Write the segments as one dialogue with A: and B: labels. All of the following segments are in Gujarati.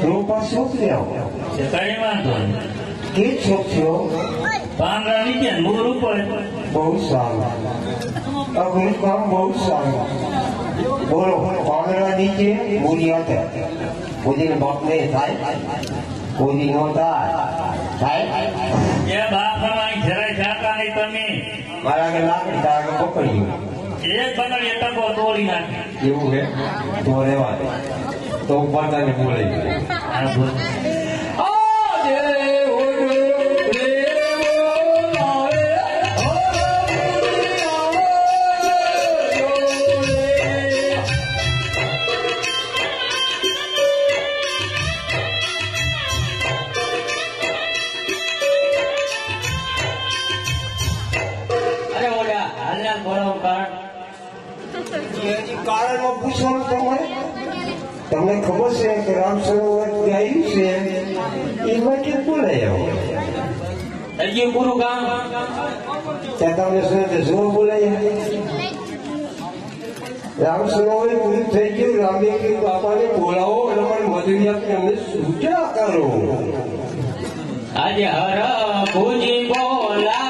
A: પપ્પા છોકરીઓ
B: તે કઈ વાંધો.
A: કે છોકરીઓ
B: પાંદડા નીચે મૂળ ઉપર.
A: બહુ સારું. અઘરું કામ બહુ સારું. બોલો પાંદડા નીચે મૂડી હતે મૂડીને બાપને થાય મૂડી નો થાય. થાય
B: એ બાપ તમારી જરાય જાતા નહીં તમે.
A: મારા કે લાકડી તારા પકડ્યું.
B: એક બનાવી ટકો તોડી નાખે.
A: એવું હે? તો દે. તો તને બોલે
C: કારણ.
A: હજી કારણમાં પૂછવાનું તમારે? તમને ખબર છે કે રામ સરોવર ગાયું છે? એ માટે બોલાય
C: આવો પૂરું કામ?
A: ત્યાં તમને શું બોલાય રામ સરોવર પૂરું થઈ ગયું. રામે કીધું બાપાને બોલાવો અને મને મજૂરી આપી અમને સૂચના કરો.
C: આજે હર ભુજી બોલાવે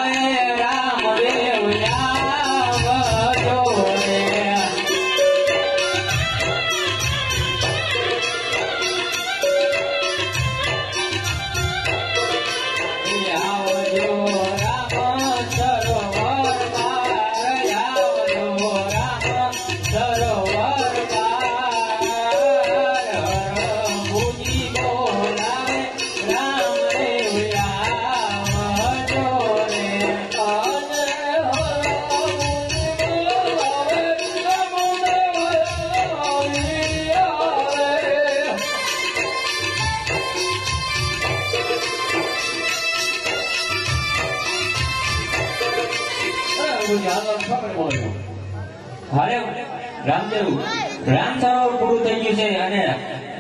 C: હારે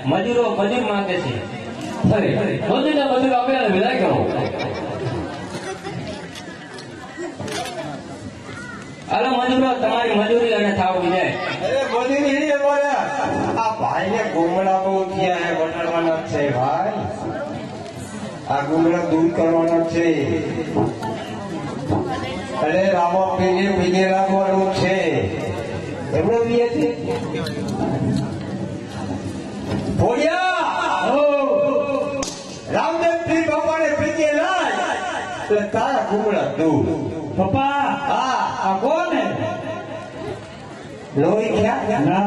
C: મજૂરો માંગે તમારી મજૂરી અને થાવ વિદાય.
A: આ ભાઈને ગુમડા બહુ છે ભાઈ. આ ગુમડા દૂર કરવાના છે. અરે રામો પીને પીને લાગવાનું છે. એમણે બી છે રામદેવજી રામદેવ બાપાને પીને લાય એટલે તારા કુમળા દૂર.
B: પપ્પા
A: હા.
B: આ કોણ
A: લોહી ખ્યા
B: ના.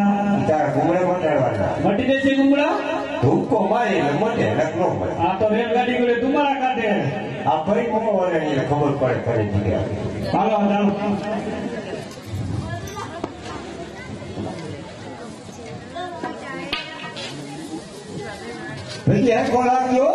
A: તારા કુમળા મટાડવાના.
B: મટી દેશે કુમળા
A: ધૂપકો મારી એટલે મટે લગ્નો મળે
B: આ તો રેલગાડી ગયો મારા કાઢે
A: આ ભાઈ મોવાને ખબર પડે કરી દીધી
B: હાલો ચાલો
A: ભાઈ યાર કોણ આવ્યો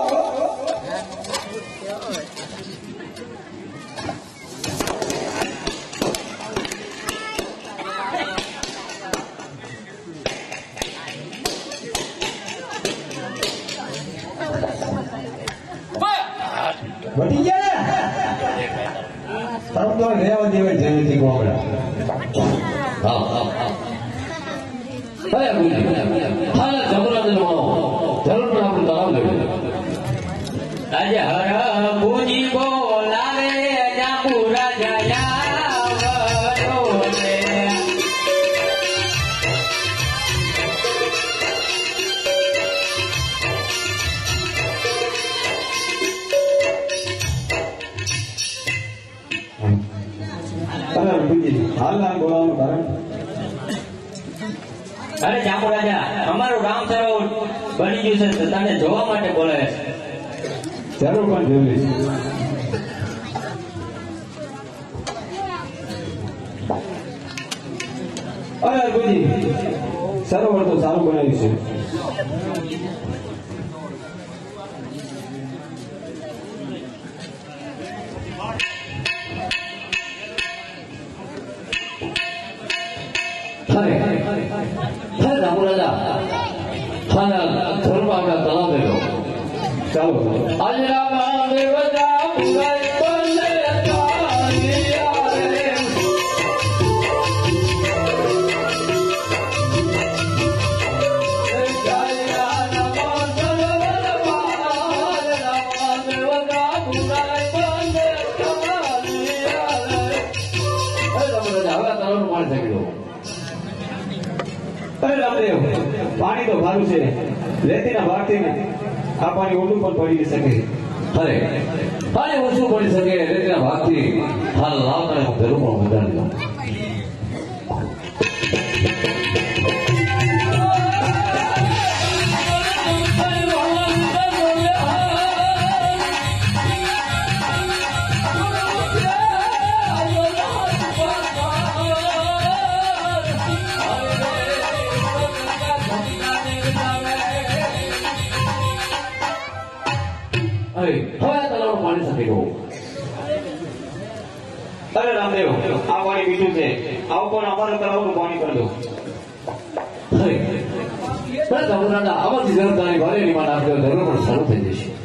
A: વટી ગયા તમ તો લેવા દેવા જરૂર નથી ગોમડા
C: હા હા હા અરે ભુજી હા જબરદસ્ત માણો જરૂર પણ આપણું તળાવ લેવું આજે હર ભુજી
B: હાલના ગોળાનું કારણ
C: અરે જાંબુ રાજા અમારું રામ સરોવર બની ગયું છે તને જોવા માટે બોલે છે.
B: જરૂર પણ જરૂરી છે. અરે અરબુજી સરોવર તો સારું બનાવ્યું છે.
C: માથાના ધરવાના તળા દેવો
B: ચાલો
C: અલ્લાહ મહાદેવ બધા માણસ બંને તારિયા રે. જય
B: રામદેવ પાણી તો ભારું છે. રેતીના ભાગથી ને આ પાણી ઓછું પણ પડી શકે.
D: અરે પાણી ઓછું પડી શકે, રેતીના ભાગથી હાલ લાવતા હું ભેરું પણ વધારી દઉં હોવું
B: અરે રામદેવ, આ પાણી મીઠું છે. આવો પણ અમારે તળાવનું પાણી કરી દો.
D: બસ હમણાં આમાંથી જવાબદારી વારેલી માં નાખી દો ધર્મ પણ શરૂ થઈ જશે.